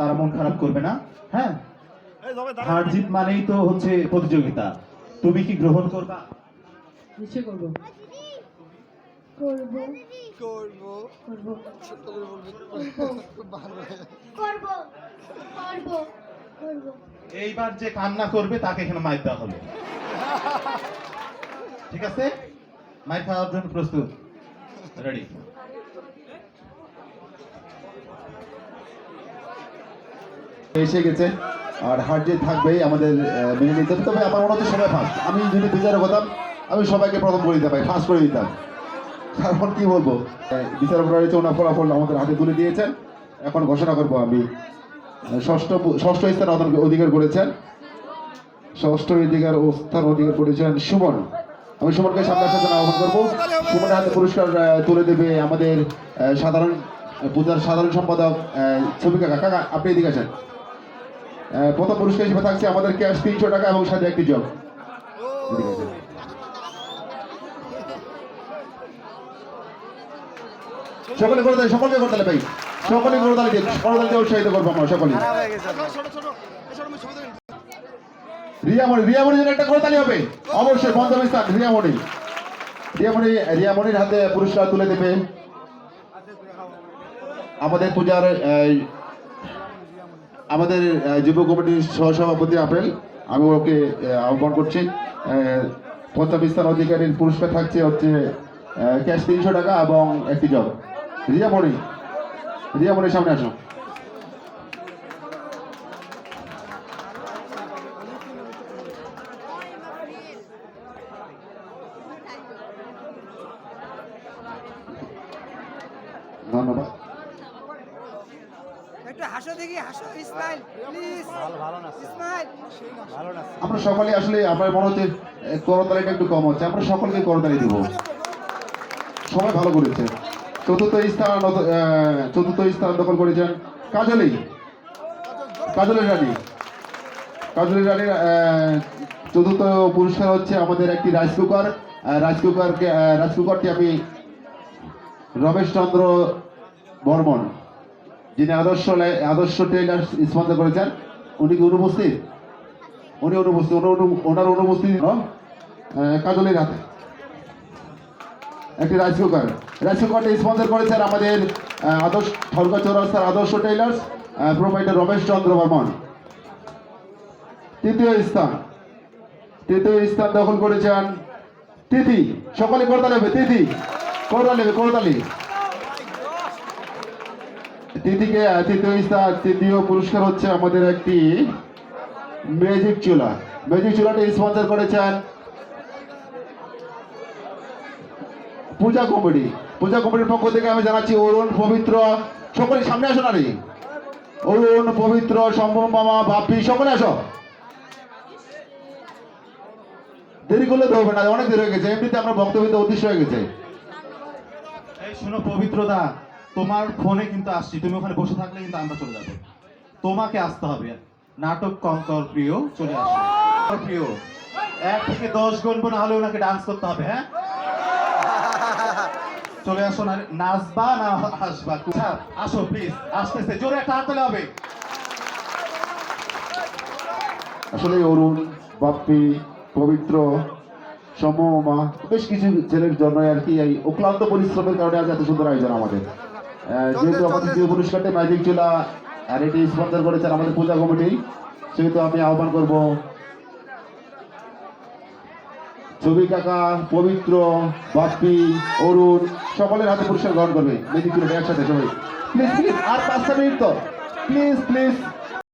তারা মন খারাপ করবে না হ্যাঁ? হার জিত মানেই তো হচ্ছে প্রতিযোগিতা। তুমি কি গ্রহণ করবা? নিশ্চয় করব। করব। করব। করব। ছোট্ট করে বলবে। খুব ভালো করব। করব। করব। এইবার যে কান্না করবে তাকে এখানে মাইক দেওয়া হবে। ঠিক আছে? মাইক খাওয়ার জন্য প্রস্তুত। রেডি এসে গেছে। আর হার যে থাকবেই আমাদের মেনে নিতে হবে। তবে আমার মনে হচ্ছে সবাই ফার্স্ট আমি যদি বিচারক হতাম আমি সবাইকে প্রথম করে দিতাম ফার্স্ট করে দিতাম। তারপর কি বলব? বিচারকরা রয়েছে ওনার ফলাফল আমাদের হাতে তুলে দিয়েছেন। এখন ঘোষণা করব আমি। ষষ্ঠ ষষ্ঠ স্থান অধিক- অধিকার করেছেন। ষষ্ঠ অধিকার ও স্থান অধিকার করেছেন সুমন। আমি সুমনকে সামনে আসার জন্য আহ্বান করব। সুমনের হাতে পুরস্কার তুলে দেবে আমাদের সাধারণ পূজার সাধারণ সম্পাদক আহ, ছবি কাকা। আপনি এদিকে আহ, প্রথম পুরস্কার হিসেবে থাকছে আমাদের ক্যাশ তিনশো টাকা এবং সাথে একটি জব সকলে করে দেয় সকলকে করে দিলে ভাই। সকলে করে দিন করতালি দিয়ে উৎসাহিত করব আমরা সকলে রিয়ামণি রিয়ামণির জন্য একটা করতালি হবে। অবশ্যই পঞ্চম স্থান রিয়ামণি। রিয়ামণি রিয়ামণির হাতে পুরস্কার তুলে দেবে। আমাদের পূজার আমাদের যুব কমিটির সহসভাপতি আপেল আমি ওকে আহ, আহ্বান করছি। আহ, পঞ্চম স্থান অধিকারীর পুরস্কার থাকছে হচ্ছে ক্যাশ তিনশো টাকা এবং একটি জব। রিয়ামণি রিয়ামণির সামনে আসো। ধন্যবাদ। হাসো দেখি হাসো। Smile please. ভালো ভালো না স্মাইল। ভালো না আমরা সকলে আসলে আপনার মনে হচ্ছে করতালিটা একটু কম হচ্ছে। আমরা সকলকে করতালি দিব। সবাই ভালো করেছে। চতুর্থ স্থান চতুর্থ স্থান দখল করেছেন কাজলি। কাজলি রানী। কাজলি রানীর চতুর্থ পুরস্কার হচ্ছে আমাদের একটি রাইস কুকার। রাইস কুকারকে রাইস কুকারটি আমি রমেশ চন্দ্র বর্মন। যিনি আদর্শ আদর্শ টেইলার স্পন্সর করেছেন, উনি কি অনুপস্থিত? উনি অনুপস্থিত, ওনার অনু- ওনার অনুপস্থিত কাজলের হাতে। একটি রাইস কুকার রাইস কুকারটি স্পন্সর করেছেন আমাদের আদর্শ ঠরকা চৌরাস্তার আদর্শ টেইলার্স প্রোভাইডার রমেশ চন্দ্র বর্মন। তৃতীয় স্থান। তৃতীয় স্থান দখল করেছেন তিথি। সকলে করতালি হবে, তিথি। করতালি হবে, করতালি। আহ, তৃতীয় স্থান তৃতীয় পুরস্কার হচ্ছে আমাদের একটি ম্যাজিক চুলা। ম্যাজিক চুলাটি স্পন্সর করেছেন পূজা কমিটি পূজা কমিটির পক্ষ থেকে আমি জানাচ্ছি অরুণ পবিত্র সকলে সামনে আসো নারী অরুণ পবিত্র সম্ভব মামা বাপি সকলে আসো। দেরি করলে তো হবে না অনেক দেরি হয়ে গেছে এমনিতে আমরা বক্তব্য উদ্দেশ্য হয়ে গেছে। শোনো পবিত্রদা তোমার ফোনে কিন্তু আসছি। তুমি ওখানে বসে থাকলে কিন্তু আমরা চলে যাব। তোমাকে আসতে হবে। নাটক কঙ্কর প্রিয় চলে আসো। কঙ্কর প্রিয় এক থেকে দশ গুনবো না হলে ওনাকে ডান্স করতে হবে হ্যাঁ? চলে আসো না নাচবা না হাসবা? আচ্ছা, আসো প্লিজ আসতেছে। জোরে একটা হাত তালি হবে। আসলে অরুণ বাপ্পি পবিত্র সমমা বেশ কিছু ছেলের জন্য আর কি এই অক্লান্ত পরিশ্রমের কারণে আজ এত সুন্দর আয়োজন আমাদের। যেহেতু আমাদের যে পুরস্কারটি ম্যাজিক চুলা আর এটি স্পন্সর করেছেন আমাদের পূজা কমিটি সেহেতু আমি আহ্বান করব। ছবি কাকা পবিত্র বাপ্পি অরুণ সকলের হাতে পুরস্কার গ্রহণ করবে। ম্যাজিক চুলাটা একসাথে সবাই। প্লিজ প্লিজ আর পাঁচটা মিনিট তো। Please please